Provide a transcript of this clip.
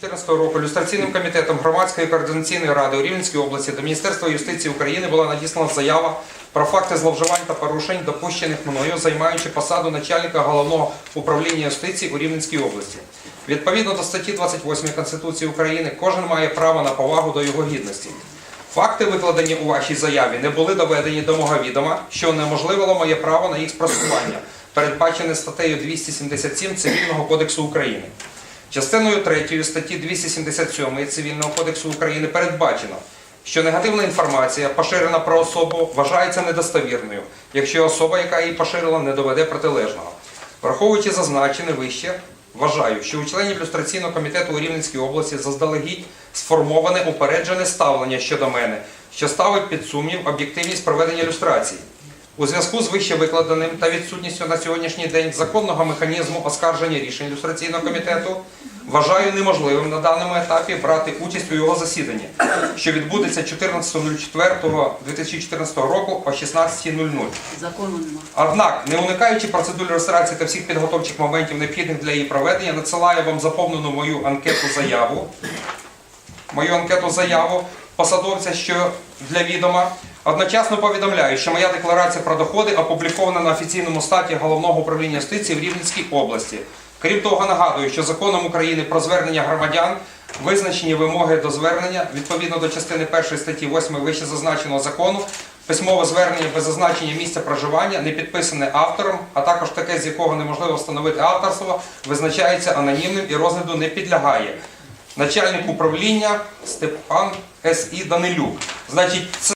2014 року люстраційним комітетом громадської координаційної ради у Рівненській області до Міністерства юстиції України була надіслана заява про факти зловживань та порушень, допущених мною, займаючи посаду начальника головного управління юстиції у Рівненській області. Відповідно до статті 28 Конституції України, кожен має право на повагу до його гідності. Факти, викладені у вашій заяві, не були доведені до мого відома, що унеможливило моє право на їх спростування, передбачене статтею 277 Цивільного кодексу України. Частиною 3 статті 277 Цивільного кодексу України передбачено, що негативна інформація, поширена про особу, вважається недостовірною, якщо особа, яка її поширила, не доведе протилежного. Враховуючи зазначене вище, вважаю, що у членів люстраційного комітету у Рівненській області заздалегідь сформоване упереджене ставлення щодо мене, що ставить під сумнів об'єктивність проведення люстрації. У зв'язку з вище викладеним та відсутністю на сьогоднішній день законного механізму оскарження рішень люстраційного комітету вважаю неможливим на даному етапі брати участь у його засіданні, що відбудеться 14.04.2014 року о 16.00. Закону нема. Однак, не уникаючи процедури реєстрації та всіх підготовчих моментів, необхідних для її проведення, надсилаю вам заповнену мою анкету заяву. Мою анкету заяву посадовця, що для відома. Одночасно повідомляю, що моя декларація про доходи опублікована на офіційному статі Головного управління юстиції в Рівненській області. Крім того, нагадую, що законом України про звернення громадян визначені вимоги до звернення відповідно до частини 1 статті 8 вище зазначеного закону. Письмове звернення без зазначення місця проживання, не підписане автором, а також таке, з якого неможливо встановити авторство, визначається анонімним і розгляду не підлягає. Начальник управління Степан С.І. Данилюк. Значить, це